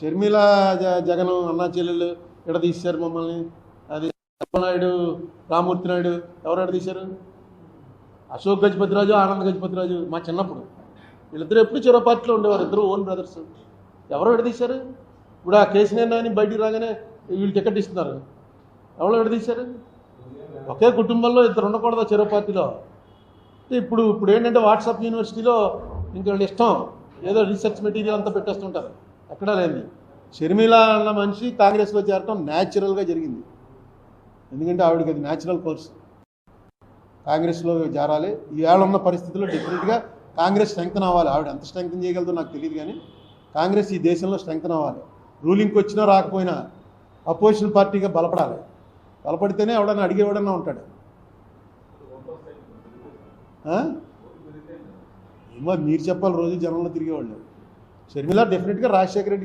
షర్మిల జ- జగన్ అన్నా చెల్లెలు ఎడ తీశారు మమ్మల్ని? అది నాయుడు రామూర్తి నాయుడు ఎవరు ఎడ తీశారు? అశోక్ గజపతిరాజు ఆనంద్ గజపతిరాజు మా చిన్నప్పుడు. వీళ్ళిద్దరు ఎప్పుడు చెరో పార్టీలో ఉండేవారు ఇద్దరు ఓన్ బ్రదర్స్. ఎవరో విడదీశారు ఇప్పుడు ఆ కేసీఆర్ నాయని బయటికి రాగానే వీళ్ళు టికెట్ ఇస్తున్నారు. ఎవరో విడదీశారు ఒకే కుటుంబంలో ఇద్దరు ఉండకూడదు చెరో పార్టీలో? ఇప్పుడు ఇప్పుడు ఏంటంటే వాట్సాప్ యూనివర్సిటీలో ఇంక ఇష్టం. ఏదో రీసెర్చ్ మెటీరియల్ అంతా పెట్టేస్తుంటారు. ఎక్కడా లేని షర్మిల అన్న మనిషి కాంగ్రెస్లో చేరటం న్యాచురల్గా జరిగింది. ఎందుకంటే ఆవిడకి అది న్యాచురల్ కోర్స్ కాంగ్రెస్లో చేరాలి ఈవేళ ఉన్న పరిస్థితుల్లో డెఫినెట్గా కాంగ్రెస్ స్ట్రెంగ్తన్ అవ్వాలి. ఆవిడ ఎంత స్ట్రెంగ్తన్ చేయగలదో నాకు తెలియదు కానీ కాంగ్రెస్ ఈ దేశంలో స్ట్రెంగ్తన్ అవ్వాలి. రూలింగ్కి వచ్చినా రాకపోయినా అపోజిషన్ పార్టీగా బలపడాలి. బలపడితేనే ఎవడన్నా అడిగేవాడన్నా ఉంటాడు. ఏమో మీరు చెప్పాలి రోజు జనంలో తిరిగేవాళ్ళు. షర్మిల డెఫినెట్గా రాజశేఖర రెడ్డి